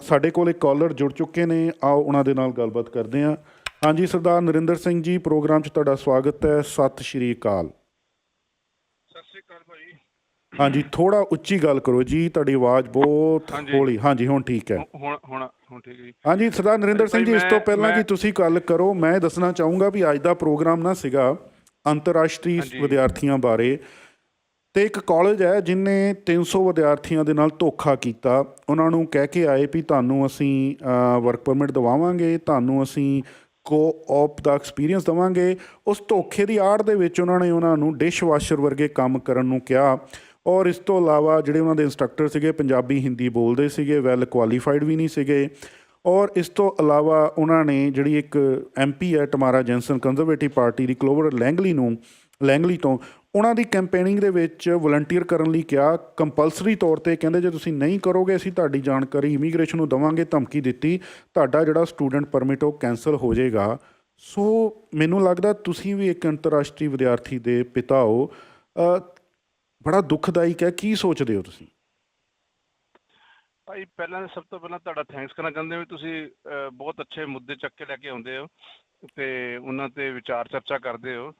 ਸਾਡੇ ਕੋਲ ਇੱਕ ਕਾਲਰ ਜੁੜ ਚੁੱਕੇ ਨੇ ਆਓ ਉਹਨਾਂ ਦੇ ਨਾਲ ਗੱਲਬਾਤ ਕਰਦੇ ਹਾਂ। ਹਾਂਜੀ ਸਰਦਾਰ ਨਰਿੰਦਰ ਸਿੰਘ ਜੀ ਪ੍ਰੋਗਰਾਮ 'ਚ ਤੁਹਾਡਾ ਸਵਾਗਤ ਹੈ। ਸਤਿ ਸ਼੍ਰੀ ਅਕਾਲ। ਸਤਿ ਸ੍ਰੀ ਅਕਾਲ ਭਾਈ ਹਾਂਜੀ ਥੋੜਾ ਉੱਚੀ ਗੱਲ ਕਰੋ ਜੀ ਤੁਹਾਡੀ ਆਵਾਜ਼ ਬਹੁਤ। ਹੌਲੀ। ਹਾਂਜੀ ਹੁਣ ਠੀਕ ਹੈ। ਹੁਣ ਹੁਣ ਹੁਣ ਠੀਕ ਹੈ ਜੀ। ਹਾਂਜੀ ਸਰਦਾਰ ਨਰਿੰਦਰ ਸਿੰਘ ਜੀ ਇਸ ਤੋਂ ਪਹਿਲਾਂ ਕਿ ਤੁਸੀਂ ਗੱਲ ਕਰੋ। ਮੈਂ ਦੱਸਣਾ ਚਾਹੂੰਗਾ ਵੀ ਅੱਜ ਦਾ ਪ੍ਰੋਗਰਾਮ ਨਾ ਸੀਗਾ ਅੰਤਰਰਾਸ਼ਟਰੀ। ਵਿਦਿਆਰਥੀਆਂ ਬਾਰੇ। ਤੇ ਇੱਕ ਕਾਲਜ ਹੈ ਜਿਨੇ 300 ਵਿਦਿਆਰਥੀਆਂ ਦੇ ਨਾਲ ਧੋਖਾ ਕੀਤਾ। ਉਹਨਾਂ ਨੂੰ ਕਹਿ ਕੇ ਆਏ ਵੀ ਤੁਹਾਨੂੰ ਅਸੀਂ ਵਰਕ ਪਰਮਿਟ ਦਿਵਾਵਾਂਗੇ, ਤੁਹਾਨੂੰ ਅਸੀਂ ਕੋ-op ਦਾ ਐਕਸਪੀਰੀਅੰਸ ਦਵਾਂਗੇ। ਉਸ ਧੋਖੇ ਦੀ ਆੜ ਦੇ ਵਿੱਚ ਉਹਨਾਂ ਨੇ ਉਹਨਾਂ ਨੂੰ ਡਿਸ਼ ਵਾਸ਼ਰ ਵਰਗੇ ਕੰਮ ਕਰਨ ਨੂੰ ਕਿਹਾ। ਔਰ ਇਸ ਤੋਂ ਇਲਾਵਾ ਜਿਹੜੇ ਉਹਨਾਂ ਦੇ ਇੰਸਟ੍ਰਕਟਰ ਸੀਗੇ, ਪੰਜਾਬੀ, ਹਿੰਦੀ ਬੋਲਦੇ ਸੀਗੇ ਵੈਲ ਕੁਆਲੀਫਾਈਡ ਵੀ ਨਹੀਂ ਸੀਗੇ। ਔਰ ਇਸ ਤੋਂ ਇਲਾਵਾ ਉਹਨਾਂ ਨੇ ਜਿਹੜੀ ਇੱਕ ਐਮਪੀ ਹੈ ਟਮਾਰਾ ਜੈਨਸਨ ਕੰਜ਼ਰਵੇਟਿਵ ਪਾਰਟੀ ਦੀ ਕਲੋਵਰ ਲੈਂਗਲੀ ਨੂੰ ਲੈਂਗਲੀ ਤੋਂ ਉਹਨਾਂ ਦੀ ਕੈਂਪੇਨਿੰਗ ਦੇ ਵਿੱਚ ਵਲੰਟੀਅਰ ਕਰਨ ਲਈ ਕਿਹਾ ਕੰਪਲਸਰੀ ਤੌਰ ਤੇ ਕਹਿੰਦੇ ਜੇ ਤੁਸੀਂ ਨਹੀਂ ਕਰੋਗੇ, ਅਸੀਂ ਤੁਹਾਡੀ ਜਾਣਕਾਰੀ ਇਮੀਗ੍ਰੇਸ਼ਨ ਨੂੰ ਦਵਾਂਗੇ, ਧਮਕੀ ਦਿੱਤੀ, ਤੁਹਾਡਾ ਜਿਹੜਾ ਸਟੂਡੈਂਟ ਪਰਮਿਟ ਉਹ ਕੈਨਸਲ ਹੋ ਜਾਏਗਾ। ਸੋ ਮੈਨੂੰ ਲੱਗਦਾ ਤੁਸੀਂ ਵੀ ਇੱਕ ਅੰਤਰਰਾਸ਼ਟਰੀ ਵਿਦਿਆਰਥੀ ਦੇ ਪਿਤਾ ਹੋ। ਬੜਾ ਦੁਖਦਾਇਕ ਹੈ, ਕੀ ਸੋਚਦੇ ਹੋ ਤੁਸੀਂ? ਭਾਈ, ਪਹਿਲਾਂ ਸਭ ਤੋਂ ਪਹਿਲਾਂ ਤੁਹਾਡਾ ਥੈਂਕਸ ਕਰਨਾ ਚਾਹੁੰਦੇ ਹਾਂ ਵੀ ਤੁਸੀਂ ਬਹੁਤ ਅੱਛੇ ਮੁੱਦੇ ਚੱਕ ਕੇ ਲੈ ਕੇ ਆਉਂਦੇ ਹੋ ਤੇ ਉਹਨਾਂ ਤੇ ਵਿਚਾਰ ਚਰਚਾ ਕਰਦੇ ਹੋ।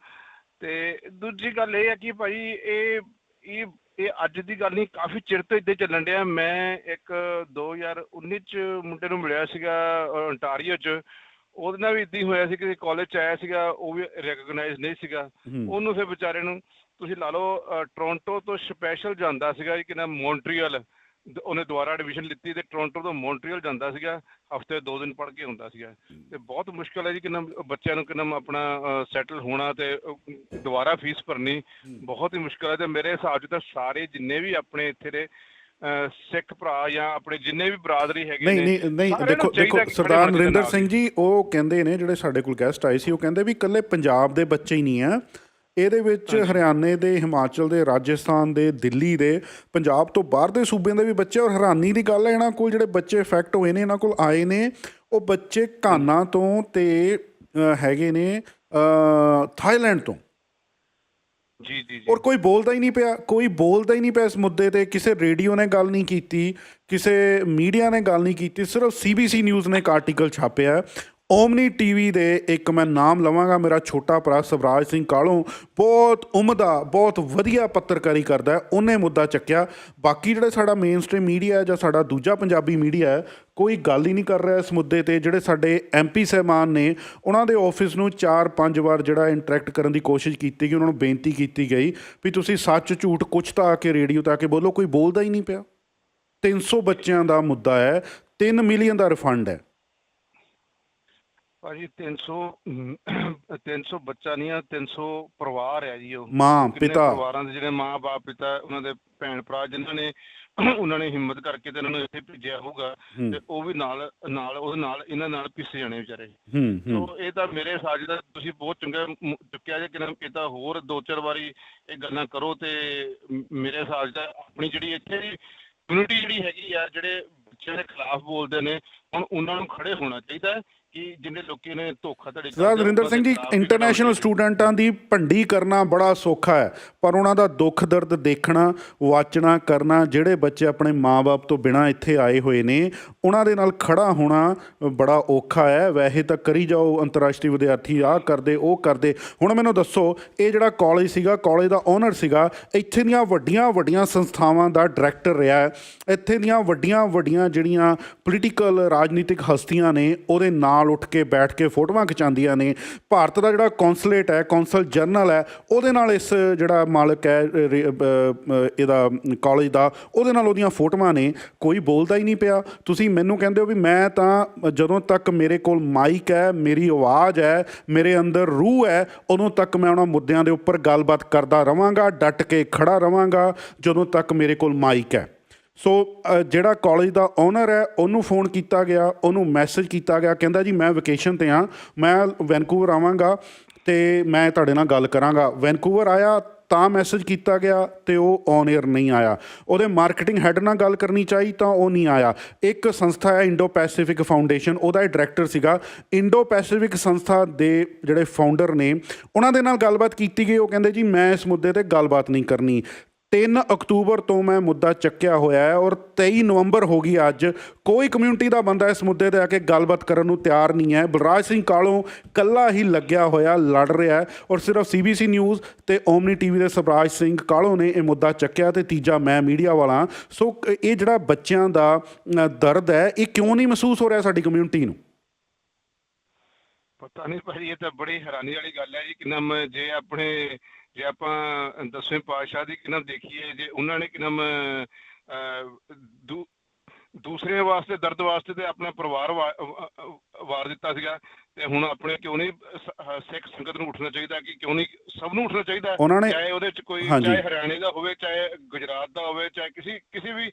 ਤੇ ਦੂਜੀ ਗੱਲ ਇਹ ਹੈ ਕਿ ਭਾਈ ਇਹ ਇਹ ਇਹ ਅੱਜ ਦੀ ਗੱਲ ਨਹੀਂ ਕਾਫੀ ਚਿਰ ਤੋਂ ਇੱਦਾਂ ਚੱਲਣ ਡਿਆ। ਮੈਂ ਇੱਕ 2019 ਚ ਮੁੰਡੇ ਨੂੰ ਮਿਲਿਆ ਸੀਗਾ ontario ਚ। ਉਹਦੇ ਨਾਲ ਵੀ ਇਦਾਂ ਹੀ ਹੋਇਆ ਸੀ ਕਿ ਕਾਲਜ ਚ ਆਇਆ ਸੀਗਾ ਉਹ ਵੀ ਰੈਕਗਨਾਈਜ਼ ਨਹੀਂ ਸੀਗਾ। ਉਹਨੂੰ ਫਿਰ ਵਿਚਾਰੇ ਨੂੰ ਤੁਸੀਂ ਲਾ ਲਓ ਟੋਰਾਂਟੋ ਤੋਂ ਸਪੈਸ਼ਲ ਜਾਂਦਾ ਸੀਗਾ ਕਿ ਨਾ ਮੌਂਟਰੀਅਲ ਉਹਨੇ ਦੁਬਾਰਾ ਐਡਮਿਸ਼ਨ ਲਿੱਤੀ ਤੇ ਟੋਰਾਂਟੋ ਤੋਂ ਮੌਂਟਰੀਅਲ ਜਾਂਦਾ ਸੀਗਾ ਹਫ਼ਤੇ ਦੋ ਦਿਨ ਪੜ੍ਹ ਕੇ ਆਉਂਦਾ ਸੀਗਾ। ਤੇ ਬਹੁਤ ਮੁਸ਼ਕਲ ਹੈ ਜੀ ਕਿੰਨਾ ਬੱਚਿਆਂ ਨੂੰ ਕਿੰਨਾ ਆਪਣਾ ਸੈਟਲ ਹੋਣਾ ਤੇ ਦੁਬਾਰਾ ਫੀਸ ਭਰਨੀ ਬਹੁਤ ਹੀ ਮੁਸ਼ਕਲ ਹੈ ਤੇ ਮੇਰੇ ਹਿਸਾਬ 'ਚ ਤਾਂ ਸਾਰੇ ਜਿੰਨੇ ਵੀ ਆਪਣੇ ਇੱਥੇ ਦੇ ਸਿੱਖ ਭਰਾ ਜਾਂ ਆਪਣੇ ਜਿੰਨੇ ਵੀ ਬਰਾਦਰੀ ਹੈਗੇ ਨਹੀਂ ਨੇ ਨਹੀਂ ਨਹੀਂ ਸਾਰਿਆਂ ਨੂੰ ਦੇਖੋ ਦੇਖੋ ਸਰਦਾਰ ਨਰਿੰਦਰ ਸਿੰਘ ਜੀ ਉਹ ਕਹਿੰਦੇ ਨੇ ਜਿਹੜੇ ਸਾਡੇ ਕੋਲ ਗੈਸਟ ਆਏ ਸੀ ਉਹ ਕਹਿੰਦੇ ਵੀ ਇਕੱਲੇ ਪੰਜਾਬ ਦੇ ਬੱਚੇ ਹੀ ਨਹੀਂ ਆ ਇਹਦੇ ਵਿੱਚ ਹਰਿਆਣੇ ਦੇ ਹਿਮਾਚਲ ਦੇ ਰਾਜਸਥਾਨ ਦੇ ਦਿੱਲੀ ਦੇ ਪੰਜਾਬ ਤੋਂ ਬਾਹਰ ਦੇ ਸੂਬਿਆਂ ਦੇ ਵੀ ਬੱਚੇ ਔਰ ਹੈਰਾਨੀ ਦੀ ਗੱਲ ਹੈ ਇਹਨਾਂ ਕੋਲ ਜਿਹੜੇ ਬੱਚੇ ਇਫੈਕਟ ਹੋਏ ਨੇ ਇਹਨਾਂ ਕੋਲ ਆਏ ਨੇ ਉਹ ਬੱਚੇ ਕਾਨਾ ਤੋਂ ਤੇ ਹੈਗੇ ਨੇ ਥਾਈਲੈਂਡ ਤੋਂ। ਜੀ ਜੀ ਜੀ। ਔਰ ਕੋਈ ਬੋਲਦਾ ਹੀ ਨਹੀਂ ਪਿਆ ਕੋਈ ਬੋਲਦਾ ਹੀ ਨਹੀਂ ਪਿਆ ਇਸ ਮੁੱਦੇ ਤੇ ਕਿਸੇ ਰੇਡੀਓ ਨੇ ਗੱਲ ਨਹੀਂ ਕੀਤੀ ਕਿਸੇ ਮੀਡੀਆ ਨੇ ਗੱਲ ਨਹੀਂ ਕੀਤੀ ਸਿਰਫ ਸੀਬੀਸੀ ਨਿਊਜ਼ ਨੇ ਇੱਕ ਆਰਟੀਕਲ ਛਾਪਿਆ। ਓਮਨੀ ਟੀਵੀ ਦੇ ਇੱਕ ਮੈਂ ਨਾਮ ਲਵਾਂਗਾ, ਮੇਰਾ ਛੋਟਾ ਭਰਾ ਸਵਰਾਜ ਸਿੰਘ ਕਾਲੋਂ। ਬਹੁਤ ਉਮਦਾ, ਬਹੁਤ ਵਧੀਆ ਪੱਤਰਕਾਰੀ ਕਰਦਾ ਹੈ, ਉਹਨੇ ਮੁੱਦਾ ਚੱਕਿਆ। ਬਾਕੀ ਜਿਹੜਾ ਸਾਡਾ ਮੇਨ ਸਟ੍ਰੀਮ ਮੀਡੀਆ ਹੈ ਜਾਂ ਸਾਡਾ ਦੂਜਾ ਪੰਜਾਬੀ ਮੀਡੀਆ ਹੈ, ਕੋਈ ਗੱਲ ਹੀ ਨਹੀਂ ਕਰ ਰਿਹਾ ਇਸ ਮੁੱਦੇ ਤੇ। ਜਿਹੜੇ ਸਾਡੇ ਐਮਪੀ ਸਹਿਮਾਨ ਨੇ, ਉਹਨਾਂ ਦੇ ਆਫਿਸ ਨੂੰ 4-5 ਵਾਰ ਜਿਹੜਾ ਇੰਟਰੈਕਟ ਕਰਨ ਦੀ ਕੋਸ਼ਿਸ਼ ਕੀਤੀ ਗਈ ਉਹਨਾਂ ਨੂੰ ਬੇਨਤੀ ਕੀਤੀ ਗਈ ਵੀ ਤੁਸੀਂ ਸੱਚ ਝੂਠ ਕੁਛ ਤਾਂ ਆ ਕੇ ਰੇਡੀਓ ਤਾਂ ਆ ਕੇ ਬੋਲੋ, ਕੋਈ ਬੋਲਦਾ ਹੀ ਨਹੀਂ ਪਿਆ। 300 ਬੱਚਿਆਂ ਦਾ ਮੁੱਦਾ ਹੈ 3 ਮਿਲੀਅਨ ਦਾ ਰਿਫੰਡ ਹੈ। ਭਾਜੀ 300 ਅਮ, 300 ਬੱਚਾ ਨਹੀਂ ਆ 300 ਪਰਿਵਾਰ ਹੈ ਜੀ ਉਹ। ਮਾਂ ਕਿੰਨੇ ਪਿਤਾ। ਪਰਿਵਾਰਾਂ ਦੇ ਜਿਹੜੇ ਮਾਂ-ਬਾਪ ਪਿਤਾ ਉਹਨਾਂ ਦੇ ਭੈਣ ਭਰਾ ਜਿਨ੍ਹਾਂ ਨੇ ਉਹਨਾਂ ਨੇ ਹਿੰਮਤ ਕਰਕੇ ਤੇ ਉਹਨਾਂ ਨੂੰ ਇੱਥੇ ਭੇਜਿਆ ਹੋਊਗਾ ਹੂੰ। ਤੇ ਉਹ ਵੀ ਨਾਲ ਨਾਲ ਉਹਦੇ ਨਾਲ ਇਹਨਾਂ ਨਾਲ ਪਿੱਛੇ ਜਾਣੇ ਵਿਚਾਰੇ। ਹੂੰ ਹੂੰ। ਸੋ ਇਹ ਤਾਂ ਮੇਰੇ ਹਿਸਾਬ ਦਾ ਤੁਸੀਂ ਬਹੁਤ ਚੰਗਾ ਮ- ਚੁੱਕਿਆ ਜੇ ਕਿ ਨਾ ਇਹ ਤਾਂ ਹੋਰ ਦੋ ਚਾਰ ਵਾਰੀ ਇਹ ਗੱਲਾਂ ਕਰੋ ਤੇ ਮ- ਮੇਰੇ ਹਿਸਾਬ ਦਾ ਆਪਣੀ ਜਿਹੜੀ ਇੱਥੇ ਦੀ ਕਮਿਊਨਿਟੀ ਜਿਹੜੀ ਹੈਗੀ ਆ ਜਿਹੜੇ ਬੱਚਿਆਂ ਦੇ ਖਿਲਾਫ ਬੋਲਦੇ ਨੇ ਹੁਣ ਉਹਨਾਂ ਨੂੰ ਖੜੇ ਹੋਣਾ ਚਾਹੀਦਾ ਹੈ ਕਿ ਜਿੰਨੇ ਲੋਕੀ ਨੇ ਧੋਖਾਧੜੀ ਸਰਦਾਰ ਕਰਦੇ ਆ, ਨਰਿੰਦਰ ਸਿੰਘ ਜੀ ਇੰਟਰਨੈਸ਼ਨਲ ਸਟੂਡੈਂਟਾਂ ਦੀ ਭੰਡੀ ਕਰਨਾ ਬੜਾ ਸੌਖਾ ਹੈ ਪਰ ਉਹਨਾਂ ਦਾ ਦੁੱਖ ਦਰਦ ਦੇਖਣਾ ਵਾਚਣਾ ਕਰਨਾ ਜਿਹੜੇ ਬੱਚੇ ਆਪਣੇ ਮਾਪੇ ਤੋਂ ਬਿਨਾਂ ਇੱਥੇ ਆਏ ਹੋਏ ਨੇ ਉਹਨਾਂ ਦੇ ਨਾਲ ਖੜਾ ਹੋਣਾ ਬੜਾ ਔਖਾ ਹੈ। ਵੈਸੇ ਤਾਂ ਕਰੀ ਜਾਓ ਅੰਤਰਰਾਸ਼ਟਰੀ ਵਿਦਿਆਰਥੀ ਆਹ ਕਰਦੇ ਉਹ ਕਰਦੇ। ਹੁਣ ਮੈਨੂੰ ਦੱਸੋ ਇਹ ਜਿਹੜਾ ਕਾਲਜ ਸੀਗਾ ਕਾਲਜ ਦਾ ਓਨਰ ਸੀਗਾ ਇੱਥੇ ਦੀਆਂ ਵੱਡੀਆਂ ਵੱਡੀਆਂ ਸੰਸਥਾਵਾਂ ਦਾ ਡਾਇਰੈਕਟਰ ਰਿਹਾ ਹੈ। ਇੱਥੇ ਦੀਆਂ ਵੱਡੀਆਂ ਵੱਡੀਆਂ ਜਿਹੜੀਆਂ ਪੋਲੀਟੀਕਲ ਰਾਜਨੀਤਿਕ ਹਸਤੀਆਂ ਨੇ ਉਹਦੇ ਨਾਲ ਉੱਠ ਕੇ ਬੈਠ ਕੇ ਫੋਟੋਆਂ ਖਿਚਾਉਂਦੀਆਂ ਨੇ। ਭਾਰਤ ਦਾ ਜਿਹੜਾ ਕੌਂਸੂਲੇਟ ਹੈ, ਕੌਂਸਲ ਜਨਰਲ ਹੈ, ਉਹਦੇ ਨਾਲ ਇਸ ਜਿਹੜਾ ਮਾਲਕ ਹੈ ਇਹਦਾ ਕਾਲਜ ਦਾ, ਉਹਦੇ ਨਾਲ ਉਹਦੀਆਂ ਫੋਟੋਆਂ ਨੇ। ਕੋਈ ਬੋਲਦਾ ਹੀ ਨਹੀਂ ਪਿਆ। ਤੁਸੀਂ ਮੈਨੂੰ ਕਹਿੰਦੇ ਹੋ ਵੀ ਮੈਂ ਤਾਂ ਜਦੋਂ ਤੱਕ ਮੇਰੇ ਕੋਲ ਮਾਈਕ ਹੈ, ਮੇਰੀ ਆਵਾਜ਼ ਹੈ, ਮੇਰੇ ਅੰਦਰ ਰੂਹ ਹੈ, ਉਦੋਂ ਤੱਕ ਮੈਂ ਉਹਨਾਂ ਮੁੱਦਿਆਂ ਦੇ ਉੱਪਰ ਗੱਲਬਾਤ ਕਰਦਾ ਰਵਾਂਗਾ, ਡਟ ਕੇ ਖੜਾ ਰਵਾਂਗਾ, ਜਦੋਂ ਤੱਕ ਮੇਰੇ ਕੋਲ ਮਾਈਕ ਹੈ। ਸੋ ਜਿਹੜਾ ਕਾਲਜ ਦਾ ਓਨਰ ਹੈ, ਉਹਨੂੰ ਫੋਨ ਕੀਤਾ ਗਿਆ, ਉਹਨੂੰ ਮੈਸੇਜ ਕੀਤਾ ਗਿਆ, ਕਹਿੰਦਾ ਜੀ ਮੈਂ ਵਕੇਸ਼ਨ ਤੇ ਆ ਮੈਂ ਵੈਨਕੂਵਰ ਆਵਾਂਗਾ ਤੇ ਮੈਂ ਤੁਹਾਡੇ ਨਾਲ ਗੱਲ ਕਰਾਂਗਾ। ਵੈਨਕੂਵਰ ਆਇਆ, ਤਾਂ ਮੈਸੇਜ ਕੀਤਾ ਗਿਆ ਤੇ ਉਹ ਔਨ 에ਅਰ ਨਹੀਂ ਆਇਆ। ਉਹਦੇ ਮਾਰਕੀਟਿੰਗ ਹੈੱਡ ਨਾਲ ਗੱਲ ਕਰਨੀ ਚਾਹੀ ਤਾਂ ਉਹ ਨਹੀਂ ਆਇਆ। ਇੱਕ ਸੰਸਥਾ ਹੈ ਇੰਡੋ ਪੈਸੀਫਿਕ ਫਾਊਂਡੇਸ਼ਨ ਉਹਦਾ ਡਾਇਰੈਕਟਰ ਸੀਗਾ। ਇੰਡੋ ਪੈਸੀਫਿਕ ਸੰਸਥਾ ਦੇ ਜਿਹੜੇ ਫਾਊਂਡਰ ਨੇ, ਉਹਨਾਂ ਦੇ ਨਾਲ ਗੱਲਬਾਤ ਕੀਤੀ ਗਈ, ਉਹ ਕਹਿੰਦੇ ਜੀ ਮੈਂ ਇਸ ਮੁੱਦੇ ਤੇ ਗੱਲਬਾਤ ਨਹੀਂ ਕਰਨੀ। 3 ਅਕਤੂਬਰ ਤੋਂ ਮੈਂ ਮੁੱਦਾ ਚੱਕਿਆ ਹੋਇਆ ਹੈ ਔਰ 23 ਨਵੰਬਰ ਹੋ ਗਈ ਅੱਜ। ਕੋਈ ਕਮਿਊਨਿਟੀ ਦਾ ਬੰਦਾ ਇਸ ਮੁੱਦੇ ਤੇ ਆ ਕੇ ਗੱਲਬਾਤ ਕਰਨ ਨੂੰ ਤਿਆਰ ਨਹੀਂ ਹੈ। ਬਲਰਾਜ ਸਿੰਘ ਕਾਲੋਂ ਕੱਲਾ ਹੀ ਲੱਗਿਆ ਹੋਇਆ, ਲੜ ਰਿਹਾ ਹੈ ਔਰ ਸਿਰਫ ਸੀਬੀਸੀ ਨਿਊਜ਼ ਤੇ ਓਮਨੀ ਟੀਵੀ ਦੇ ਸਵਰਾਜ ਸਿੰਘ ਕਾਲੋਂ ਨੇ ਇਹ ਮੁੱਦਾ ਚੱਕਿਆ ਤੇ ਤੀਜਾ ਮੈਂ ਮੀਡੀਆ ਵਾਲਾ। ਸੋ ਇਹ ਜਿਹੜਾ ਬੱਚਿਆਂ ਦਾ ਦਰਦ ਹੈ, ਇਹ ਕਿਉਂ ਨਹੀਂ ਮਹਿਸੂਸ ਹੋ ਰਿਹਾ ਸਾਡੀ ਕਮਿਊਨਿਟੀ ਨੂੰ? ਪਤਾ ਨਹੀਂ ਭਾਜੀ ਇਹ ਤਾਂ ਬੜੀ ਹੈਰਾਨੀ ਵਾਲੀ ਗੱਲ ਹੈ ਜੀ ਕਿ ਨਾਮ ਜੇ ਆਪਣੇ ਜੇ ਆਪਾਂ ਦਸਵੇਂ ਪਾਤਸ਼ਾਹ ਦੀ ਕਿਨਮ ਦੇਖੀਏ ਜੇ ਉਹਨਾਂ ਨੇ ਕਿਨਮ ਦੂਸਰਿਆਂ ਵਾਸਤੇ ਦਰਦ ਵਾਸਤੇ ਤੇ ਆਪਣਾ ਪਰਿਵਾਰ ਵਾਰ ਦਿੱਤਾ ਸੀਗਾ ਤੇ ਹੁਣ ਆਪਣੇ ਕਿਉਂ ਨਹੀਂ ਸਿੱਖ ਸੰਗਤ ਨੂੰ ਉੱਠਣਾ ਚਾਹੀਦਾ ਕਿ ਕਿਉਂ ਨਹੀਂ ਸਭ ਨੂੰ ਉੱਠਣਾ ਚਾਹੀਦਾ ਚਾਹੇ ਉਹਦੇ ਚ ਕੋਈ। ਚਾਹੇ ਹਰਿਆਣੇ ਦਾ ਹੋਵੇ ਚਾਹੇ ਗੁਜਰਾਤ ਦਾ ਹੋਵੇ ਚਾਹੇ ਕਿਸੇ ਕਿਸੇ ਵੀ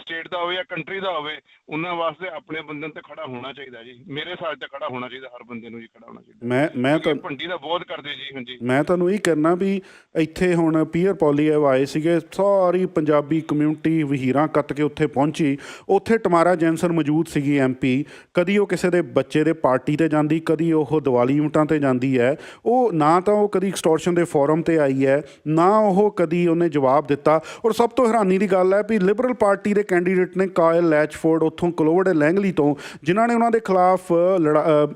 ਸਟੇਟ ਦਾ ਹੋਵੇ ਜਾਂ ਕੰਟਰੀ ਦਾ ਹੋਵੇ ਉਹਨਾਂ ਵਾਸਤੇ ਆਪਣੇ ਬੰਦੇ ਤੇ ਖੜਾ ਹੋਣਾ ਚਾਹੀਦਾ ਜੀ। ਮੇਰੇ ਹਿਸਾਬ ਤੇ ਖੜਾ ਹੋਣਾ ਚਾਹੀਦਾ ਹਰ ਬੰਦੇ ਨੂੰ ਜੀ ਖੜਾ ਹੋਣਾ ਚਾਹੀਦਾ। ਮੈਂ ਮੈਂ ਤਾਂ ਭੰਡੀ ਦਾ ਬਹੁਤ ਕਰਦੇ ਜੀ ਹਾਂਜੀ। ਮੈਂ ਤੁਹਾਨੂੰ ਇਹ ਕਹਿਣਾ ਵੀ ਇੱਥੇ ਹੁਣ ਪੀਅਰ ਪੋਲੀਐਵ ਆਏ ਸੀਗੇ ਸਾਰੀ ਪੰਜਾਬੀ ਕਮਿਊਨਿਟੀ ਵਹੀਰਾਂ ਕੱਤ ਕੇ ਉੱਥੇ ਪਹੁੰਚੀ। ਉੱਥੇ ਟਮਾਰਾ ਜੈਨਸਨ ਮੌਜੂਦ ਸੀਗੀ ਐਮਪੀ ਕਦੀ ਉਹ ਕਿਸੇ ਦੇ ਬੱਚੇ ਦੇ ਪਾਰਟੀ ਤੇ ਜਾਂਦੀ ਕਦੀ ਉਹ ਦੀਵਾਲੀ ਇਵੈਂਟਾਂ ਤੇ ਜਾਂਦੀ ਹੈ। ਉਹ ਨਾ ਤਾਂ ਉਹ ਕਦੀ ਐਕਸਟੋਰਸ਼ਨ ਦੇ ਫੋਰਮ ਤੇ ਆਈ ਹੈ ਨਾ ਉਹ ਕਦੀ ਉਹਨੇ ਜਵਾਬ ਦਿੱਤਾ। ਔਰ ਸਭ ਤੋਂ ਹੈਰਾਨੀ ਦੀ ਗੱਲ ਹੈ ਵੀ ਲਿਬਰਲ ਪਾਰਟੀ ਦੇ ਕੈਂਡੀਡੇਟ ਨੇ ਕਾਇਲ ਲੈਚਫੋਰਡ ਉੱਥੋਂ ਕਲੋਵਰਡ ਲੈਂਗਲੀ ਤੋਂ, ਜਿਨ੍ਹਾਂ ਨੇ ਉਹਨਾਂ ਦੇ ਖਿਲਾਫ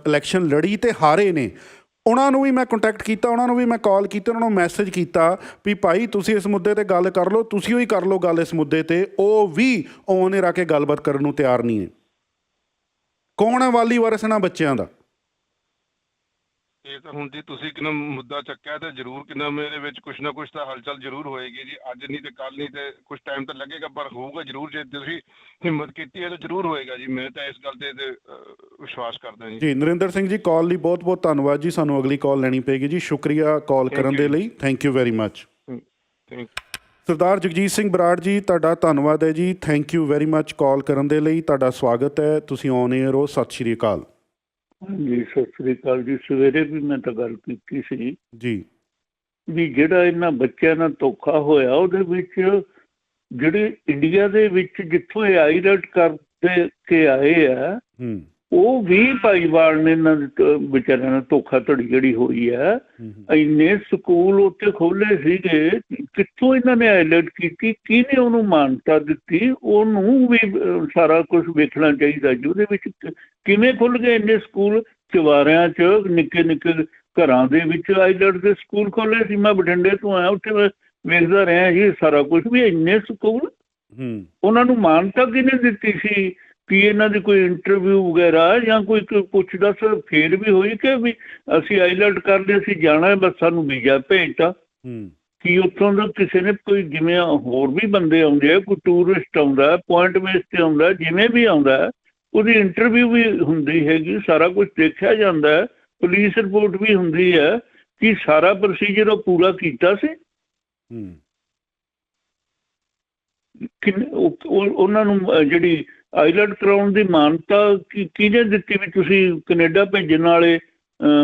ਇਲੈਕਸ਼ਨ ਲੜੀ ਤੇ ਹਾਰੇ ਨੇ। ਉਹਨਾਂ ਨੂੰ ਵੀ ਮੈਂ ਕੰਟੈਕਟ ਕੀਤਾ, ਉਹਨਾਂ ਨੂੰ ਵੀ ਮੈਂ ਕਾਲ ਕੀਤੀ, ਉਹਨਾਂ ਨੂੰ ਮੈਸੇਜ ਕੀਤਾ ਵੀ ਭਾਈ ਤੁਸੀਂ ਇਸ ਮੁੱਦੇ ਤੇ ਗੱਲ ਕਰ ਲਓ, ਤੁਸੀਂ ਹੀ ਕਰ ਲਓ ਗੱਲ ਇਸ ਮੁੱਦੇ ਤੇ, ਉਹ ਵੀ ਉਹਨੇ ਰਾ ਕੇ ਗੱਲਬਾਤ ਕਰਨ ਨੂੰ ਤਿਆਰ ਨਹੀਂ ਹੈ। ਕੌਣ ਹੈ ਵਾਲੀ ਵਾਰਸ ਇਹਨਾਂ ਬੱਚਿਆਂ ਦਾ? ਇਹ ਤਾਂ ਹੁਣ ਜੀ ਤੁਸੀਂ ਕਿੰਨਾ ਮੁੱਦਾ ਚੱਕਿਆ ਤੇ ਜ਼ਰੂਰ ਕਿੰਨਾ ਮੇਰੇ ਵਿੱਚ ਕੁਛ ਨਾ ਕੁਛ ਤਾਂ ਹਲਚਲ ਜ਼ਰੂਰ ਹੋਏਗੀ ਜੀ। ਅੱਜ ਨਹੀਂ ਤੇ ਕੱਲ ਨਹੀਂ ਤੇ ਕੁਛ ਟਾਈਮ ਤਾਂ ਲੱਗੇਗਾ ਪਰ ਹੋਊਗਾ ਜ਼ਰੂਰ ਜੇ ਤੁਸੀਂ ਹਿੰਮਤ ਕੀਤੀ ਹੈ ਤਾਂ ਜ਼ਰੂਰ ਹੋਏਗਾ ਜੀ। ਮੈਂ ਤਾਂ ਇਸ ਗੱਲ ਤੇ ਤੇ, ਵਿਸ਼ਵਾਸ ਕਰਦਾ ਜੀ। ਜੀ ਨਰਿੰਦਰ ਸਿੰਘ ਜੀ ਕਾਲ ਲਈ ਬਹੁਤ ਬਹੁਤ ਧੰਨਵਾਦ ਜੀ। ਸਾਨੂੰ ਅਗਲੀ ਕਾਲ ਲੈਣੀ ਪਏਗੀ ਜੀ। ਸ਼ੁਕਰੀਆ ਕਾਲ ਕਰਨ ਦੇ। ਲਈ। Thank you very much thank Sardar Jagjit Singh Brar ji ਤੁਹਾਡਾ ਧੰਨਵਾਦ ਹੈ ਜੀ। Thank you very much call ਕਰਨ ਦੇ ਲਈ। ਤੁਹਾਡਾ ਸਵਾਗਤ ਹੈ। ਤੁਸੀਂ ਔਨ 에ਅਰ ਹੋ। ਸਤਿ ਸ਼੍ਰੀ ਅਕਾਲ। ਜੀ ਸਤਿ ਸ੍ਰੀ ਅਕਾਲ ਜੀ। ਸਵੇਰੇ ਵੀ ਮੈਂ ਤਾਂ ਗੱਲ ਕੀਤੀ ਸੀ ਜੀ। ਵੀ ਜਿਹੜਾ ਇਹਨਾਂ ਬੱਚਿਆਂ ਨਾਲ ਧੋਖਾ ਹੋਇਆ ਉਹਦੇ ਵਿੱਚ ਜਿਹੜੇ ਇੰਡੀਆ ਦੇ ਵਿੱਚ ਜਿੱਥੋਂ ਇਹ ਆਈਲਟ ਕਰਦੇ ਕੇ ਆਏ ਆ ਹੂੰ। ਉਹ ਵੀ ਭਾਈਵਾਲ ਨੇ ਇਹਨਾਂ ਦੇ ਵਿਚਾਰਿਆਂ ਨਾਲ ਧੋਖਾ ਧੜੀ ਜਿਹੜੀ ਹੋਈ ਹੈ। ਇੰਨੇ ਸਕੂਲ ਉੱਥੇ ਖੋਲੇ ਸੀਗੇ ਕਿੱਥੋਂ ਇਹਨਾਂ ਨੇ ਆਈਲਟ ਕੀਤੀ ਕਿਹਨੇ ਉਹਨੂੰ ਮਾਨਤਾ ਦਿੱਤੀ ਉਹਨੂੰ ਵੀ ਸਾਰਾ ਕੁਝ ਵੇਖਣਾ ਚਾਹੀਦਾ ਜੀ ਉਹਦੇ ਵਿੱਚ ਕਿਵੇਂ ਖੁੱਲ ਗਏ ਇੰਨੇ ਸਕੂਲ? ਚਵਾਰਿਆਂ 'ਚ ਨਿੱਕੇ ਨਿੱਕੇ ਘਰਾਂ ਦੇ ਵਿੱਚ ਆਈਲਟ ਦੇ ਸਕੂਲ ਖੋਲੇ ਸੀ ਮੈਂ ਬਠਿੰਡੇ ਤੋਂ ਆਇਆ ਉੱਥੇ ਮੈਂ ਵੇਖਦਾ ਰਿਹਾ ਜੀ ਸਾਰਾ ਕੁਝ ਵੀ ਇੰਨੇ ਸਕੂਲ ਹੂੰ। ਉਹਨਾਂ ਨੂੰ ਮਾਨਤਾ ਕਿਹਨੇ ਦਿੱਤੀ ਸੀ? ਕਿ ਇਹਨਾਂ ਦੀ ਕੋਈ ਇੰਟਰਵਿਊ ਵਗੈਰਾ ਜਾਂ ਕੋਈ ਪੁੱਛ ਦੱਸ ਫੇਰ ਵੀ ਹੋਈ ਕਿ ਵੀ ਅਸੀਂ ਆਈਲੈਂਡ ਕਰਦੇ ਅਸੀਂ ਜਾਣਾ ਹੈ ਬਸ ਸਾਨੂੰ ਵੀਜ਼ਾ ਭੇਜਤਾ। ਹੂੰ। ਕਿ ਉੱਥੋਂ ਦਾ ਕਿਸੇ ਨੇ ਕੋਈ ਜਿਵੇਂ ਹੋਰ ਵੀ ਬੰਦੇ ਆਉਂਦੇ ਆ ਕੋਈ ਟੂਰਿਸਟ ਆਉਂਦਾ ਪੁਆਇੰਟ ਬੇਸ ਤੇ ਆਉਂਦਾ ਜਿਵੇਂ ਵੀ ਆਉਂਦਾ ਉਹਦੀ ਇੰਟਰਵਿਊ ਵੀ ਹੁੰਦੀ ਹੈਗੀ ਸਾਰਾ ਕੁਝ ਦੇਖਿਆ ਜਾਂਦਾ ਪੁਲਿਸ ਰਿਪੋਰਟ ਵੀ ਹੁੰਦੀ ਹੈ ਕਿ ਸਾਰਾ ਪ੍ਰੋਸੀਜਰ ਉਹ ਪੂਰਾ ਕੀਤਾ ਸੀ। ਹੂੰ। ਉਹ- ਉਹਨਾਂ ਨੂੰ ਜਿਹੜੀ ਆਈਲੈਂਡ ਕਰਾਉਣ ਦੀ ਮਾਨਤਾ ਕੀ- ਕਿਹਨੇ ਦਿੱਤੀ ਵੀ ਤੁਸੀਂ ਕੈਨੇਡਾ ਭੇਜਣ ਵਾਲੇ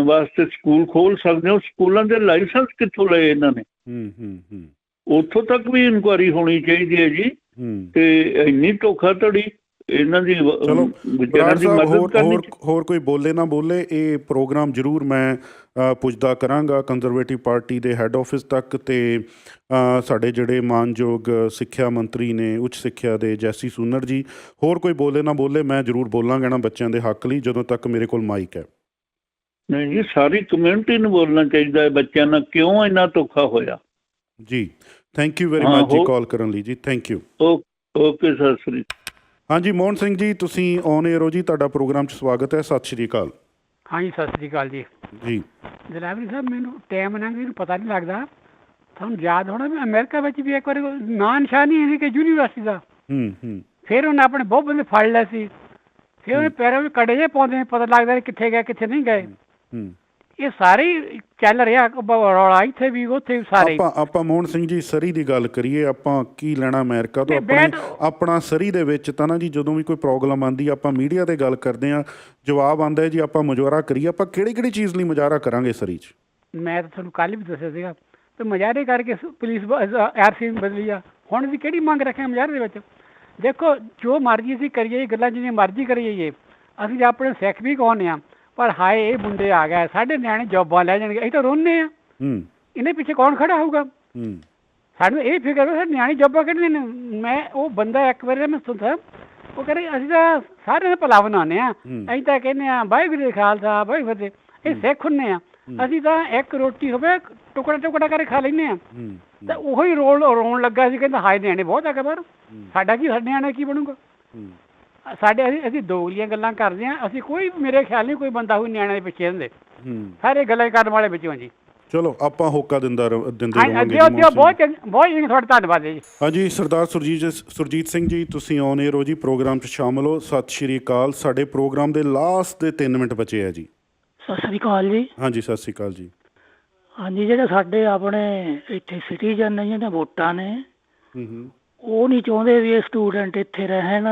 ਵਾਸਤੇ ਸਕੂਲ ਖੋਲ ਸਕਦੇ ਹੋ? ਸਕੂਲਾਂ ਦੇ ਲਾਇਸੈਂਸ ਕਿੱਥੋਂ ਲਏ ਇਹਨਾਂ ਨੇ? ਹੂੰ ਹੂੰ ਹੂੰ। ਉੱਥੋਂ ਤੱਕ ਵੀ ਇਨਕੁਆਰੀ ਹੋਣੀ ਚਾਹੀਦੀ ਹੈ ਜੀ। ਤੇ ਇੰਨੀ ਧੋਖਾਧੜੀ ਇਹਨਾਂ ਦੀ ਚਲੋ, ਦੀ ਮਦਦ ਕਰਨੀ ਹੋਰ ਹੋਰ ਕੋਈ ਬੋਲੇ ਨਾ ਬੋਲੇ ਇਹ ਪ੍ਰੋਗਰਾਮ ਜ਼ਰੂਰ ਮੈਂ ਪੁੱਛਦਾ ਕਰਾਂਗਾ ਕੰਜ਼ਰਵੇਟਿਵ ਪਾਰਟੀ ਦੇ ਹੈੱਡ ਆਫਿਸ ਤੱਕ ਤੇ ਸਾਡੇ ਜਿਹੜੇ ਮਾਨਯੋਗ ਸਿੱਖਿਆ ਮੰਤਰੀ ਨੇ ਉੱਚ ਸਿੱਖਿਆ ਦੇ ਜੈਸੀ ਸੂਨਰ ਜੀ ਹੋਰ ਕੋਈ ਬੋਲੇ ਨਾ ਬੋਲੇ ਮੈਂ ਜ਼ਰੂਰ ਬੋਲਾਂਗਾ ਨਾ ਬੱਚਿਆਂ ਦੇ ਹੱਕ ਲਈ ਜਦੋਂ ਤੱਕ ਮੇਰੇ ਕੋਲ ਮਾਈਕ ਹੈ। ਨਹੀਂ ਜੀ ਸਾਰੀ ਕਮਿਊਨਿਟੀ ਨੂੰ ਬੋਲਣਾ ਚਾਹੀਦਾ ਹੈ ਬੱਚਿਆਂ ਨਾਲ ਕਿਉਂ ਇੰਨਾ ਧੋਖਾ ਹੋਇਆ? ਜੀ ਥੈਂਕ ਯੂ ਵੈਰੀ ਮਚ ਜੀ ਕਾਲ ਕਰਨ ਲਈ ਜੀ thank you okay Sat Sri ਹਾਂਜੀ ਮੋਹਨ ਸਿੰਘ ਜੀ ਤੁਸੀਂ ਔਨ 에ਅਰ ਹੋ ਜੀ ਤੁਹਾਡਾ ਪ੍ਰੋਗਰਾਮ 'ਚ ਸਵਾਗਤ ਹੈ ਸਤਿ ਸ਼੍ਰੀ ਅਕਾਲ। ਹਾਂਜੀ ਸਤਿ ਸ੍ਰੀ ਅਕਾਲ ਜੀ। ਜੀ। ਜਨਾਬੀ ਸਾਹਿਬ ਮੈਨੂੰ ਟਾਈਮ ਨਾਲ ਮੈਨੂੰ ਪਤਾ ਨਹੀਂ ਲੱਗਦਾ। ਤੁਹਾਨੂੰ ਯਾਦ ਹੋਣਾ ਵੀ ਅਮਰੀਕਾ ਵਿੱਚ ਵੀ ਇੱਕ ਵਾਰੀ ਨਾਂ ਨਿਸ਼ਾਨੀ ਸੀ ਕਿ ਯੂਨੀਵਰਸਿਟੀ ਦਾ। ਹੂੰ ਹੂੰ। ਫਿਰ ਉਹਨੇ ਆਪਣੇ ਬਹੁਤ ਬੰਦੇ ਫੜ ਲਏ ਸੀ। ਫਿਰ ਉਹਨੇ ਪੈਰਾਂ ਵਿੱਚ ਕੜੇ ਜੇ ਪਾਉਂਦੇ ਪਤਾ ਲੱਗਦਾ ਕਿੱਥੇ ਗਏ ਕਿੱਥੇ ਨਹੀਂ ਗਏ। ਹੂੰ। ਇਹ ਸਾਰੇ ਚੱਲ ਰਿਹਾ ਰੌਲਾ ਇੱਥੇ ਵੀ ਉੱਥੇ ਵੀ ਸਾਰੇ। ਆਪਾਂ ਆਪਾਂ ਮੋਹਨ ਸਿੰਘ ਜੀ ਸਰੀ ਦੀ ਗੱਲ ਕਰੀਏ ਆਪਾਂ ਕੀ ਲੈਣਾ ਅਮਰੀਕਾ ਤੋਂ? ਆਪਣੇ ਆਪਣਾ ਸਰੀ ਦੇ ਵਿੱਚ ਤਾਂ ਨਾ ਜੀ ਜਦੋਂ ਵੀ ਕੋਈ ਪ੍ਰੋਬਲਮ ਆਂਦੀ ਆਪਾਂ ਮੀਡੀਆ ਤੇ ਗੱਲ ਕਰਦੇ ਆ ਜਵਾਬ ਆਂਦਾ ਹੈ ਜੀ ਆਪਾਂ ਮੁਜ਼ਾਹਰਾ ਕਰੀਏ ਆਪਾਂ ਕਿਹੜੀ ਕਿਹੜੀ ਚੀਜ਼ ਲਈ ਮੁਜ਼ਾਹਰਾ ਕਰਾਂਗੇ ਸਰੀ 'ਚ? ਮੈਂ ਤਾਂ ਤੁਹਾਨੂੰ ਕੱਲ ਵੀ ਦੱਸਿਆ ਸੀਗਾ ਤੇ ਮਜ਼ਾਰੇ ਕਰਕੇ ਪੁਲਿਸ ਆਰਸੀ ਬਦਲੀ ਆ। ਹੁਣ ਵੀ ਕਿਹੜੀ ਮੰਗ ਰੱਖਿਆ ਮਜ਼ਾਰੇ ਦੇ ਵਿੱਚ? ਦੇਖੋ ਜੋ ਮਰਜ਼ੀ ਅਸੀਂ ਕਰੀਏ ਗੱਲਾਂ ਜਿਹੀਆਂ ਮਰਜ਼ੀ ਕਰੀਏ ਅਸੀਂ ਆਪਣੇ ਸਿੱਖ ਵੀ ਕਹਾਉਂਦੇ ਆ ਪਰ ਹਾਏ ਇਹ ਮੁੰਡੇ ਆ ਗਏ ਸਾਡੇ ਨਿਆਣੇ ਜੋਬਾਂ ਲੈ ਜਾਣਗੇ ਅਸੀਂ ਤਾਂ ਰੋਂਦੇ ਆ ਹੂੰ। ਇਹਨੇ ਪਿੱਛੇ ਕੌਣ ਖੜਾ ਹੋਊਗਾ? ਹੂੰ। ਸਾਨੂੰ ਇਹ ਫਿਕਰ ਹੈ ਸਾਡੇ ਨਿਆਣੇ ਜੋਬਾਂ ਕੱਢਦੇ ਨੇ ਮੈਂ ਉਹ ਬੰਦਾ ਇੱਕ ਵਾਰੀ ਮੈਂ ਸੁਣਦਾ ਉਹ ਕਹਿੰਦੇ ਅਸੀਂ ਤਾਂ ਸਾਰਿਆਂ ਦਾ ਭਲਾ ਬਣਾਉਂਦੇ ਆ। ਅਸੀਂ ਤਾਂ ਕਹਿੰਦੇ ਆ ਵਾਹਿਗੁਰੂ ਜੀ ਖਾਲਸਾ ਵਾਹਿਗੁਰੂ ਜੀ ਇਹ ਸਿੱਖ ਹੁੰਨੇ ਆ ਅਸੀਂ ਤਾਂ ਇੱਕ ਰੋਟੀ ਹੋਵੇ ਟੁਕੜਾ ਟੁਕੜਾ ਕਰਕੇ ਖਾ ਲੈਂਦੇ ਆ ਤਾਂ ਉਹੀ ਰੋਲ ਰੋਣ ਲੱਗਾ ਸੀ ਕਹਿੰਦਾ ਹਾਏ ਨਿਆਣੇ ਬਹੁਤ ਆ ਬਾਹਰ ਸਾਡਾ ਕੀ ਸਾਡੇ ਨਿਆਣੇ ਕੀ ਬਣੂਗਾ? ਸਾਡੇ ਅਸੀਂ ਅਸੀਂ ਦੋਗਲੀਆਂ ਗੱਲਾਂ ਕਰਦੇ ਆ ਅਸੀਂ ਕੋਈ ਮੇਰੇ ਖਿਆਲ ਨਹੀਂ ਕੋਈ ਬੰਦਾ ਹੋਈ ਨਿਆਣਿਆਂ ਦੇ ਪਿੱਛੇ ਹੁੰਦੇ ਸਾਰੇ ਗੱਲਾਂ ਕਰਨ ਵਾਲੇ ਵਿੱਚੋਂ ਜੀ। ਚਲੋ ਆਪਾਂ ਹੋਕਾ ਦਿੰਦਾ ਦਿੰਦੇ ਹਾਂ ਰਹਾਂਗੇ ਦਿਓ ਮੋਹਨ ਬਹੁਤ ਬਹੁਤ ਜੀ ਤੁਹਾਡਾ ਧੰਨਵਾਦ ਹੈ ਜੀ। ਹਾਂਜੀ ਸਰਦਾਰ ਸੁਰਜੀਤ ਸੁਰਜੀਤ ਸਿੰਘ ਜੀ ਤੁਸੀਂ ਆਨ 에ਅਰ ਹੋ ਜੀ ਪ੍ਰੋਗਰਾਮ 'ਚ ਸ਼ਾਮਲ ਹੋ। ਸਤਿ ਸ਼੍ਰੀ ਅਕਾਲ। ਸਾਡੇ ਪ੍ਰੋਗਰਾਮ ਦੇ ਲਾਸਟ ਦੇ 3 ਮਿੰਟ ਬਚੇ ਆ ਜੀ। ਸਤਿ ਸ੍ਰੀ ਅਕਾਲ ਜੀ। ਹਾਂਜੀ ਸਤਿ ਸ਼੍ਰੀ ਅਕਾਲ ਜੀ। ਹਾਂਜੀ ਜਿਹੜੇ ਸਾਡੇ ਆਪਣੇ ਇੱਥੇ ਸਿਟੀਜ਼ਨ ਨੇ ਜਿਹੜੀਆਂ ਵੋਟਾਂ ਨੇ ਹੂੰ ਹੂੰ। ਉਹ ਨਹੀਂ ਚਾਹੁੰਦੇ ਵੀ ਇਹ ਸਟੂਡੈਂਟ ਇੱਥੇ ਰਹਿਣ।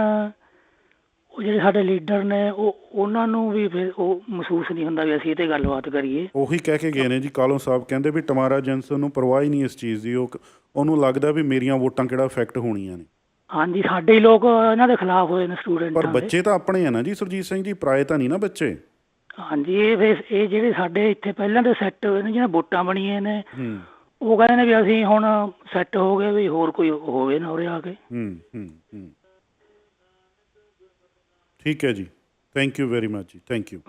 ਉਹ ਜਿਹੜੇ ਸਾਡੇ ਲੀਡਰ ਨੇ ਉਹ ਉਹਨਾਂ ਨੂੰ ਵੀ ਫਿਰ ਉਹ ਮਹਿਸੂਸ ਨਹੀਂ ਹੁੰਦਾ ਵੀ ਅਸੀਂ ਇਹ ਤੇ ਗੱਲਬਾਤ ਕਰੀਏ। ਉਹੀ ਕਹਿ ਕੇ ਗਏ ਨੇ ਜੀ ਕਾਲੋਂ ਸਾਹਿਬ ਕਹਿੰਦੇ ਵੀ ਟਮਾਰਾ ਜੈਂਸਨ ਨੂੰ ਪਰਵਾਹ ਹੀ ਨਹੀਂ ਇਸ ਚੀਜ਼ ਦੀ ਉਹ ਉਹਨੂੰ ਲੱਗਦਾ ਵੀ ਮੇਰੀਆਂ ਵੋਟਾਂ ਕਿਹੜਾ ਇਫੈਕਟ ਹੋਣੀਆਂ ਨੇ। ਹਾਂਜੀ ਸਾਡੇ ਹੀ ਲੋਕ ਇਹਨਾਂ ਦੇ ਖਿਲਾਫ ਹੋਏ ਨੇ ਪਰ ਸਟੂਡੈਂਟਾਂ ਦੇ। ਬੱਚੇ ਤਾਂ ਆਪਣੇ ਆ ਨਾ ਜੀ ਸੁਰਜੀਤ ਸਿੰਘ ਜੀ ਪਰਾਏ ਤਾਂ ਨਹੀਂ ਨਾ ਬੱਚੇ। ਹਾਂਜੀ ਇਹ ਫਿਰ ਇਹ ਜਿਹੜੇ ਸਾਡੇ ਇੱਥੇ ਪਹਿਲਾਂ ਦੇ ਸੈੱਟ ਹੋਏ ਨੇ ਜਿਹੜੀਆਂ ਵੋਟਾਂ ਬਣੀਆਂ ਨੇ ਹੂੰ। ਉਹ ਕਹਿੰਦੇ ਨੇ ਵੀ ਅਸੀਂ ਹੁਣ ਸੈੱਟ ਹੋ ਗਏ ਵੀ ਹੋਰ ਕੋਈ ਹੋਵੇ ਨਾ ਉਰੇ ਆ ਕੇ। ਹੂੰ ਹੂੰ ਹੂੰ। ਠੀਕ ਹੈ ਜੀ। ਥੈਂਕ ਯੂ ਵੈਰੀ ਮੱਚ ਜੀ। Thank you